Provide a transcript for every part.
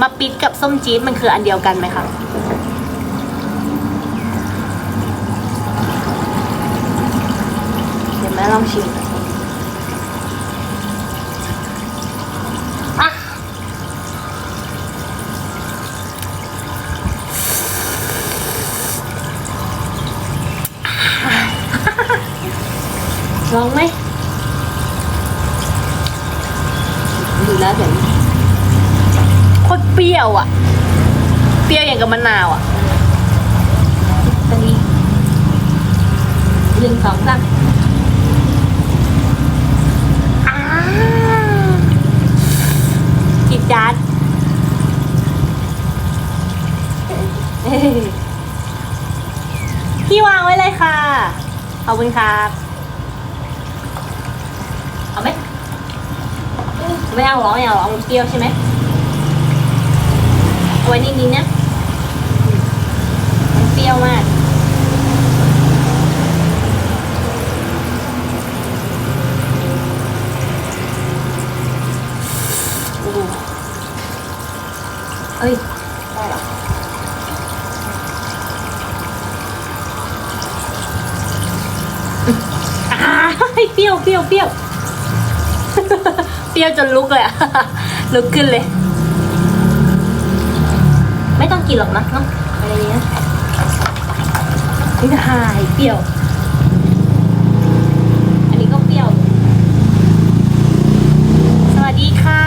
มาปิดกับส้มจี๊ดมันคืออันเดียวกันไหมคะเดี๋ยวแม่ลองชิมอะลองไหมดูแล้วเดี๋ยวโคตรเปรี้ ยวอะเปรี้ยวอย่างกับมะนาวอะตอนนี้หนึ่งสองสามอ่าจิบจัดเฮ้ยพี่วางไว้เลยค่ะ ขอบคุณครับเอาไหมไม่เอาหรอไม่เอาหรอมันเปรี้ยวใช่ไหมเอา ไว้นิดๆนะมันเปรี้ยวมากโอ้โหเอ้ย ได้เหรออ่าเปรี้ยวเปรี้ยวเปรี้ยว เปรี้ยวจนลุกเลยอะลุกขึ้นเลย ไม่ต้องกินหรอกนะเนาะอะไรอย่างเงี้ยนี่หายเปรี้ยว อันนี้ก็เปรี้ยว สวัสดีค่ะ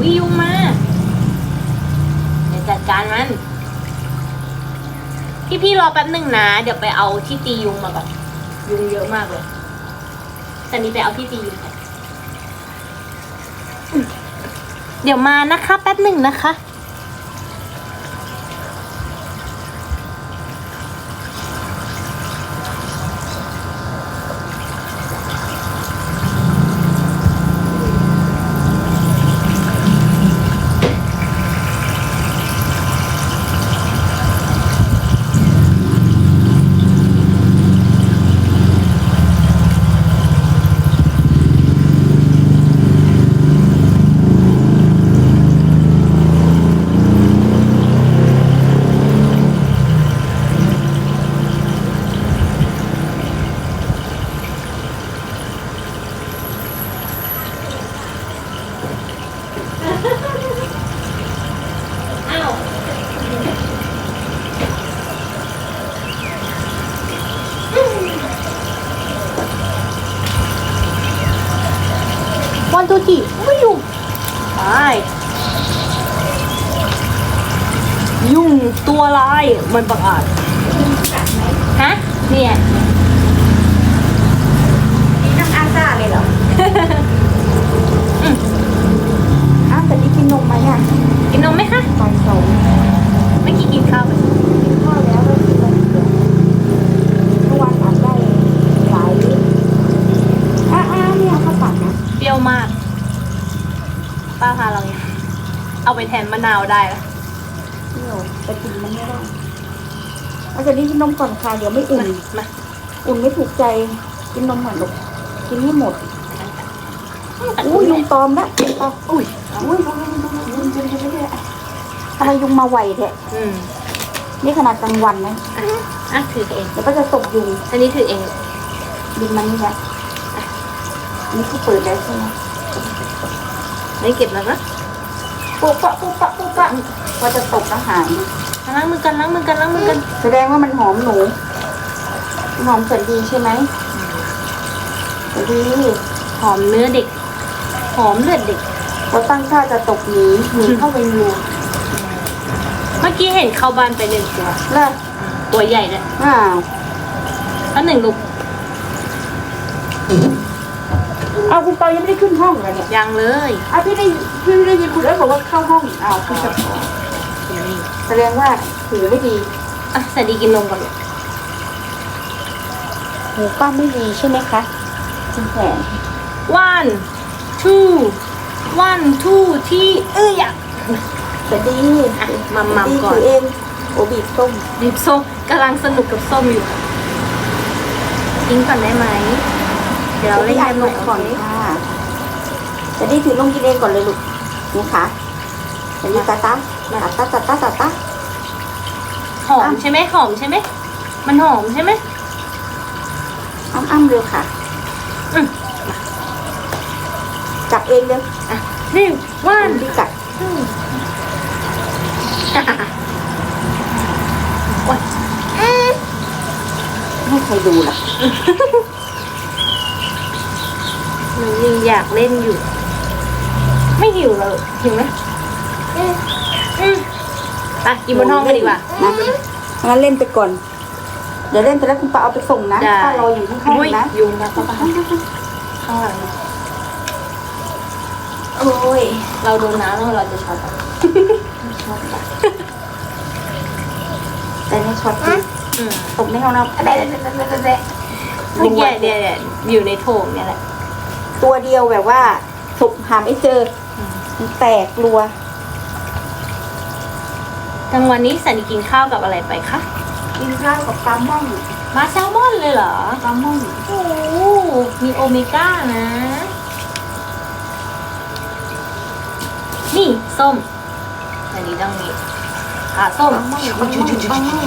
วิยุงมาเดี๋ยวจัดการมัน พี่ๆรอแป๊บหนึ่งนะ เดี๋ยวไปเอาที่ตียุงมาก่อน ยุงเยอะมากเลยตอนนี้ไปเอาที่ตียุงก่อนอืม เดี๋ยวมานะคะ แป๊บหนึ่งนะคะ ตัวร้ายมันประกาศฮะเนี่ยนี่น้ำอาซ่าเลยเหรออืมอ้าวแต่นี่กินนมไหมอะกินนมไหมคะตอนสองไม่กินกินข้าวไหมกินข้าวแล้วก็กินวันเดียวเมื่อวานตัดได้หลายลิตรอ้าอ้าเนี่ยข้าวผัดนะเปรี้ยวมากป้าพาเราเนี่ยเอาไปแทนมะนาวได้แล้วเที่ยว แต่กินมันไม่ได้เอาจะนี้กินนมก่อนค่ะ เดี๋ยวไม่อุ่น มาอุ่นไม่ถูกใจ กินนมก่อนลูกกินให้หมด อุ้ยยุงตอมละอุ้ยอุ้ยยุงยุงยุงยุงยุยุงทำไมยุงมาไหวแท้นี่ขนาดกลางวันนะอะถือเองแล้วก็จะตกยุง อันนี้ถือเองดินมันนี่แหละนี่ก็เปิดแล้วใช่ไหมนี่เก็บแล้วนะปุ๊บปะปุ๊บปะปุ๊บปะ ว่าจะตกอาหารล้างมือกันล้างมือกันล้างมือกัน แสดงว่ามันหอมหนูหอมสันดีใช่ไหมสันดีหอมเนื้อเด็ก หอมเลือดเด็กเราตั้งท่าจะตกหนีหนีเข้าไปอยู่เมื่อกี้เห็นเข้าบ้านไปหนึ่งตัวเลิกตัวใหญ่เลยอ้าวแล้วหนึ่งลูกเอาคุณปอยังไม่ได้ขึ้นห้องเลยเนี่ยยังเลยอ้าวพี่ได้พี่ได้ยินคุณเอิร์ธบอกว่าเข้าห้องอ้าวคุณจะ แสดงว่าหูไม่ดี อะใส่ดีกินนมก่อนลูกหูป้าไม่ดีใช่ไหมคะคุณแผน one two one two ที่เอ้ยอะสันดีอะมัมมัมก่อนถือเองโอบีบส้มดิบส้มกำลังสนุกกับส้มอยู่ทิ้งก่อนได้ไหม เดี๋ยวเราเล่นกันใหม่ก่ก่ออนนค่ะใจแต่นี่ถือลงกินเองก่อนเลยลูกนี่ค่ะแต่นี่ตาตา ตาตาตาตาตาตาหอมใช่ไหมหอมใช่ไหมมันหอมใช่ไหมอ้ำอ้ำเร็วค่ะอืมจับเองเร็วอะนี่ว่านพี่กัดอืมโอ๊ยให้ใครดูล่ะหนูยังอยากเล่นอยู่ ไม่หิวเลยหิวไหมอืมอืม ไปกินบนห้องกันดีกว่า นะงั้นเล่นไปก่อน เดี๋ยวเล่นไปแล้วคุณป้าเอาไปส่งนะได้ ป้ารออยู่ข้างอุ้ยๆนะยุงนะป้าป้าข้างหลังโอ้ยเราโดนน้ำแล้วเราจะช็อตอะแต่ในช็อตจริงอืมตกในห้องน้ำเดี๋ยวเดี๋ยวเดี๋ยวเดี๋ยวเดี๋ยวเมื่อกี้เดี๋ยวเดี๋ยวอยู่ในโถงเนี่ยแหละ ตัวเดียวแบบว่าสุกหาไม่เจอมันแตกกลัว กลางวันนี้สันนิกินข้าวกับอะไรไปคะกินข้าวกับปลาหม่องมาแซลมอนเลยเหรอ ปลาหม่องโอ้โหมีโอเมก้านะ นี่ส้ม อันนี้ต้องมีขาส้ปมลาหม่องปลาหม่องปลาหม่อง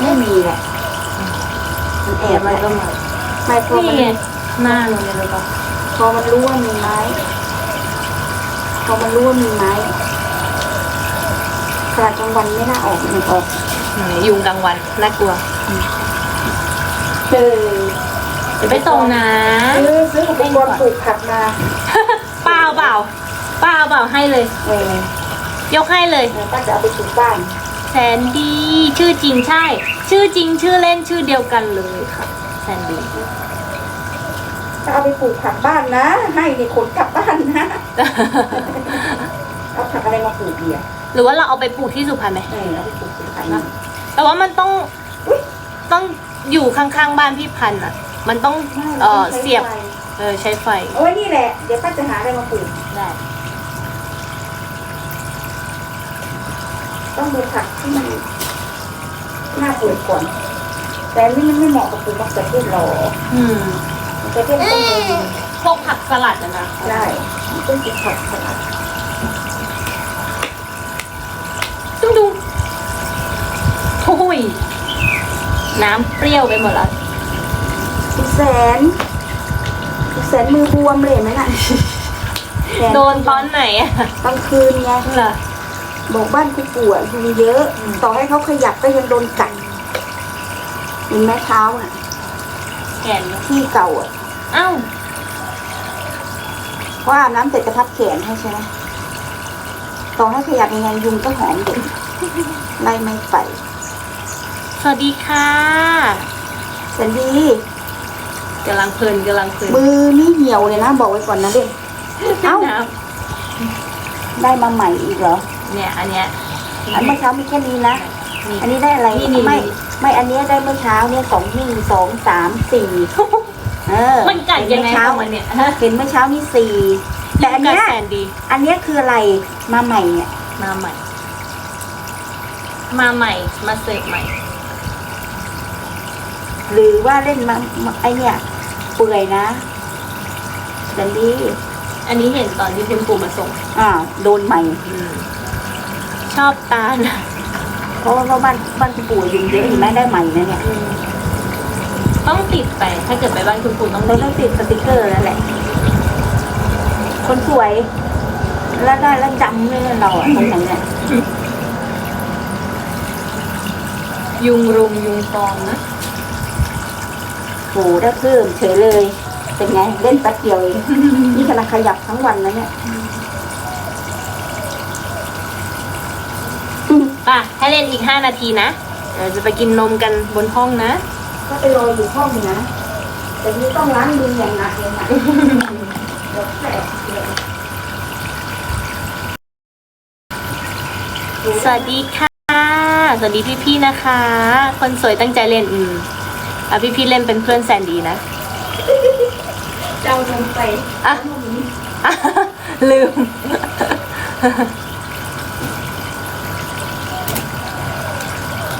ไม่มีแหละมันแอเดี๋ยบวมันแหก็ละมาไม่พอนี่มันไงหน้าลงเลยหรือเปล่าพอมันรู้ว่ามีไม้ พอมันรู้ว่ามีไม้กลางกลางวันไม่น่าออกมันออกไหนยุงกลางวันน่ากลัวเออเดี๋ยวไปส่งนะซื้อซื้ออุปกรณ์ปลูกผักมาเปล่าเปล่าเปล่าเปล่าให้เลย เออยกให้เลยเดี๋ยวป้าจะเอาไปปลูกบ้านแซนดี้ชื่อจริงใช่ ชื่อจริงชื่อเล่นชื่อเดียวกันเลยค่ะแซนดี้ ถ้าเอาไปปลูกผักบ้านนะ ให้ในขนกลับบ้านนะ เอาผักอะไรมาปลูกดีอะหรือว่าเราเอาไปปลูกที่สุพรรณไหมเออเอาไปปลูกที่ไหนนะแต่ว่ามันต้องต้องอยู่ข้างๆบ้านพี่พันธุ์อะ มันต้องเออเสียบเออใช้ไฟโอ้ยนี่แหละ เดี๋ยวป้าจะหาอะไรมาปลูกได้ต้องดูผักที่มันน่าปลูกก่อน แต่อันนี่มันไม่เหมาะกับปลูกมะเขือเทศหรอกอืม มะเขือเทศมันต้องลงพวกผักสลัดอะนะได้มันต้องปลูกผักสลัดดูดูโอ้ยน้ำเปรี้ยวไปหมดแล้วคุณแสนคุณแสนมือบวมเลยเห็นไหมน่ะแสโดนตอนไหนอะกลางคืนไงเหรอบอกบ้านกูปวดยุงเยอะอืมต่อให้เขาขยับก็ยังโดนกัดเห็นไหมเท้าอะ แขนที่เก่าอะเอ้าเพราะอาบน้ำเสร็จกระทับแขนให้ใช่ไหมต่อให้ขยับยังไงยุงก็หอมเด็กไล่ไม่ไป สวัสดีค่ะแสนดีกำลังเพลินกำลังเพลินมือนี่เหี่ยวเลยนะบอกไว้ก่อนนะเด็กเอ้าน้ได้มาใหม่อีกเหรอำเนี่ย อันเนี้ยอันเมื่อเช้ามีแค่นี้นะนี่อันนี้ได้อะไรนี่นี่ไม่นี่ ไม่อันเนี้ยได้เมื่อเช้าเนี่ยสองหนึ่งสองสามสี่เออมันกัดยังไงเห็นเมื่อเช้าของมันเนี่ยฮะเห็นเมื่อเช้านี่สี่แต่อันเนี้ยกัดแสนดี อันเนี้ยคืออะไรมาใหม่เนี่ยมาใหม่ มาใหม่ มาเสิร์ฟใหม่ หรือว่าเล่นมามาไอเนี่ยเปื่อยนะดันดีอันนี้เห็นตอนที่คุณปู่มาส่ง อ่าวโดนใหม่อืมชอบตานะ เพราะว่าบ้านบ้านคุณปู่ยุงเยอะเห็นไหมได้ใหม่นะเนี่ยอืมต้องติดไปถ้าเกิดไปบ้านคุณปู่ต้องเราติต้อดงติดสติกเกอร์แล้วแหละ คนสวย แล้วได้แล้วจำเลยเราอะตรงไหนเนี่ยยุงรุมยุงฟองนะโหได้เพิ่มเฉยเลย เป็นไงเล่นแป๊บเดียวเองนี่ขนาดขยับทั้งวันแล้วเนี่ย ป่ะ ให้เล่นอีกห้านาทีนะเดี๋ยวจะไปกินนมกันบนห้องนะ ก็ไปรออยู่ห้องนะ แต่นี่ต้องล้างมืออย่างหนักเลยนะเดี๋ยวแสบเดี๋ยวสวัสดีค่ะ สวัสดีพี่ๆนะคะ คนสวยตั้งใจเล่น อืมอะพี่ๆเล่นเป็นเพื่อนแซนดีนะเจ้าลงไปอะอะลืม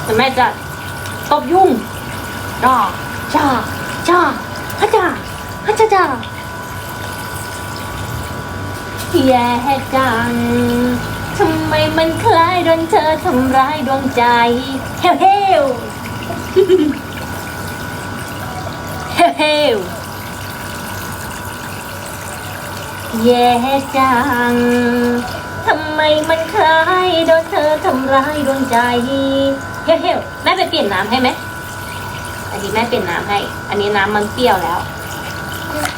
แต่แม่จะตบยุ่งจ้าจ้าจ้าฮะจ้าฮัจจ้าแย่จังทำไมมันคล้ายโดนเธอทำร้ายดวงใจเฮลเฮลเฮลเฮลแย่จังทำไมมันคล้ายโดนเธอทำร้ายดวงใจ เฮลเฮลแม่ไปเปลี่ยนน้ำให้ไหมอันนี้แม่เปลี่ยนน้ำให้ อันนี้น้ำมันเปรี้ยวแล้ว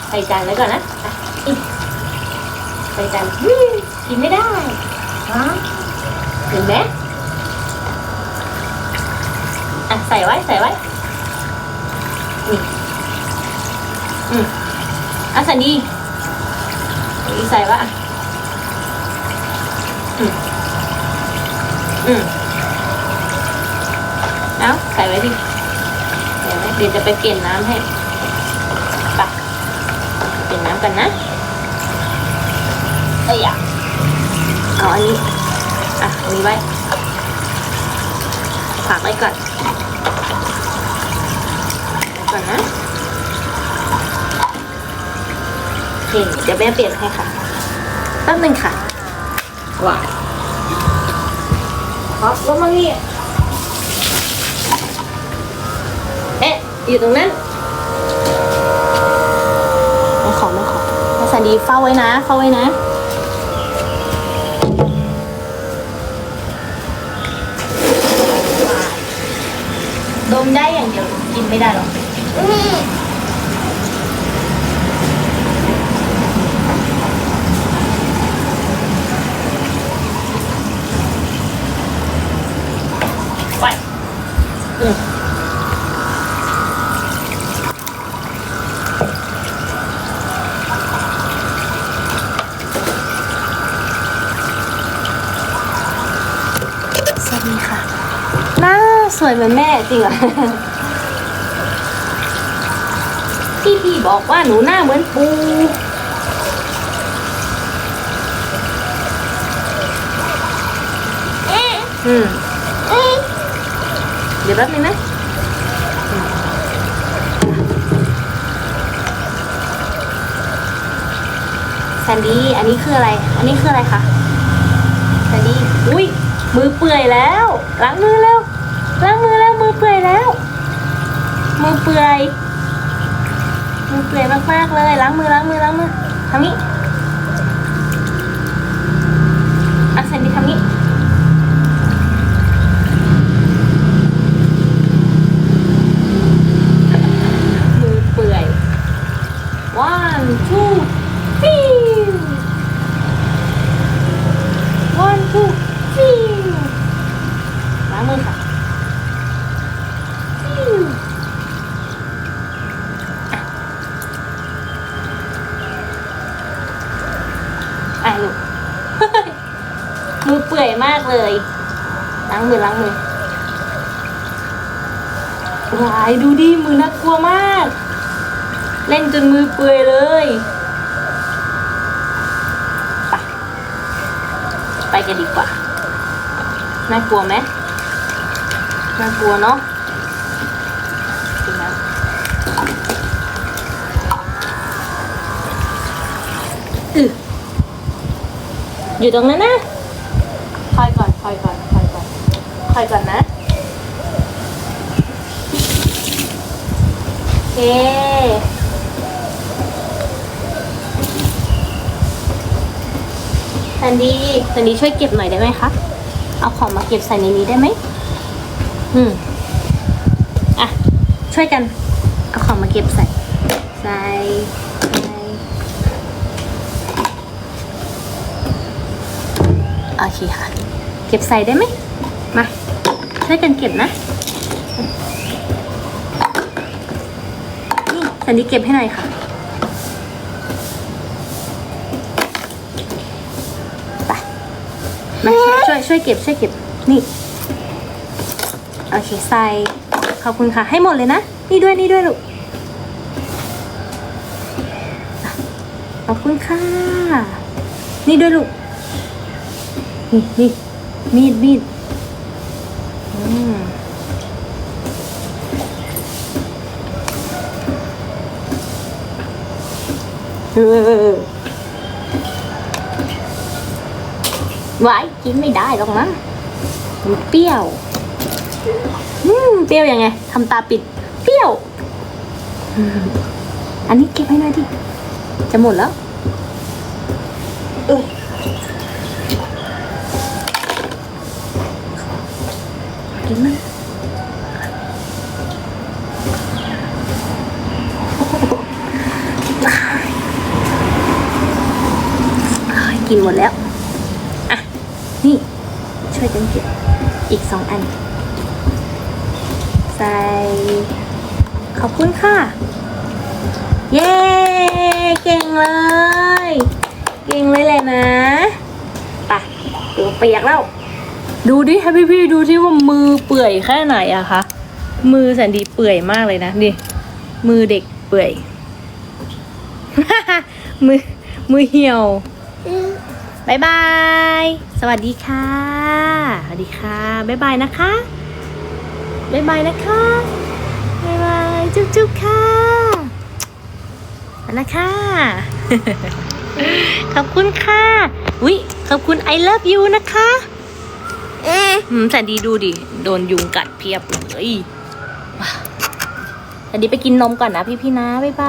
ใส่จานไว้ก่อนนะอะอิ๊ะใส่จานอื้อกินไม่ได้ฮะเห็นไหมอะใส่ไว้ใส่ไว้นี่อืมอะสันดีอันนี้ใส่ไว่าอืมอืมเอา ใส่ไว้ดิเดี๋ยวนะเดี๋ยวจะไปเปลี่ยนน้ำให้ไปเปลี่ยนน้ำกันนะเอ้ยอะเอาอันนี้อะอันนี้ไว้ฝากไว้ก่อนไว้ก่อนนะโอเคเดี๋ยวแม่เปลี่ยนให้ค่ะแป๊บหนึงค่ะว้าครับแล้วมานี่ อยู่ตรงนั้นไม่ขอไม่ขอแม่สันดีเฝ้าไว้นะเฝ้าไว้นะดมได้อย่างเดียวกินไม่ได้หรอกไปอืม สวยเหมือนแม่จริงเหรอพี่พี่บอกว่าหนูหน้าเหมือนปูอืมเดี๋ยวแป๊บนึงนะอืมแซนดี้ อันนี้คืออะไร อันนี้คืออะไรคะ แซนดี้ อุ้ยมือเปื่อยแล้ว ล้างมือแล้ว ล้างมือแล้วมือเปื่อยแล้ว มือเปื่อยมือเปื่อยมากๆเลยล้างมือล้างมือล้างมือทำนี้ วายดูดิมือน่ากลัวมาก เล่นจนมือเปื่อยเลยไปไปกันดีกว่า น่ากลัวไหมน่ากลัวเนาะจริงนะอืออยู่ตรงนั้นนะคอยก่อนคอยก่อนคอยก่อนคอยก่อนนะ โอ เคแซนดี้แซนดี้ช่วยเก็บหน่อยได้ไหมคะ เอาของมาเก็บใส่ในนี้ได้ไหม อืม อะ ช่วยกัน เอาของมาเก็บใส่ ใส่ใส่โอเคค่ะ เก็บใส่ได้ไหม มา ช่วยกันเก็บนะ สันดีเก็บให้หน่อยค่ะไปมาช่วยช่วยเก็บช่วยเก็บนี่ โอเคใส่ขอบคุณค่ะ ให้หมดเลยนะ นี่ด้วยนี่ด้วยลูกขอบคุณค่ะ นี่ด้วยลูก นี่นี่มีดมีด เออไว้กินไม่ได้หรอกนะมันเปรี้ยว อืม เปรี้ยวยังไงทำตาปิด เปรี้ยว อันนี้เก็บให้หน่อยดิ จะหมดแล้ว เออกินมั้ยอ้าย กินหมดแล้ว อะ นี่ ช่วยกันเก็บอีกสองอัน ใส่ ขอบคุณค่ะ เย้ เก่งเลย เก่งเลยแหละนะไปตัวเปียกแล้ว ดูดิให้พี่ๆดูที่ว่ามือเปื่อยแค่ไหนอะคะมือแสนดีเปื่อยมากเลยนะดิมือเด็กเปื่อย มือมือเหี่ยว บายบาย สวัสดีค่ะ สวัสดีค่ะบายบายนะคะบายบายนะคะบายบาย จุ๊บจุ๊บค่ะมานะคะขอบคุณค่ะวิขอบคุณ I love you นะคะอืมแสนดีดูดิ โดนยุงกัดเพียบเลยว้าวแสนดีไปกินนมก่อนนะพี่พี่ๆนะ บ๊ายบาย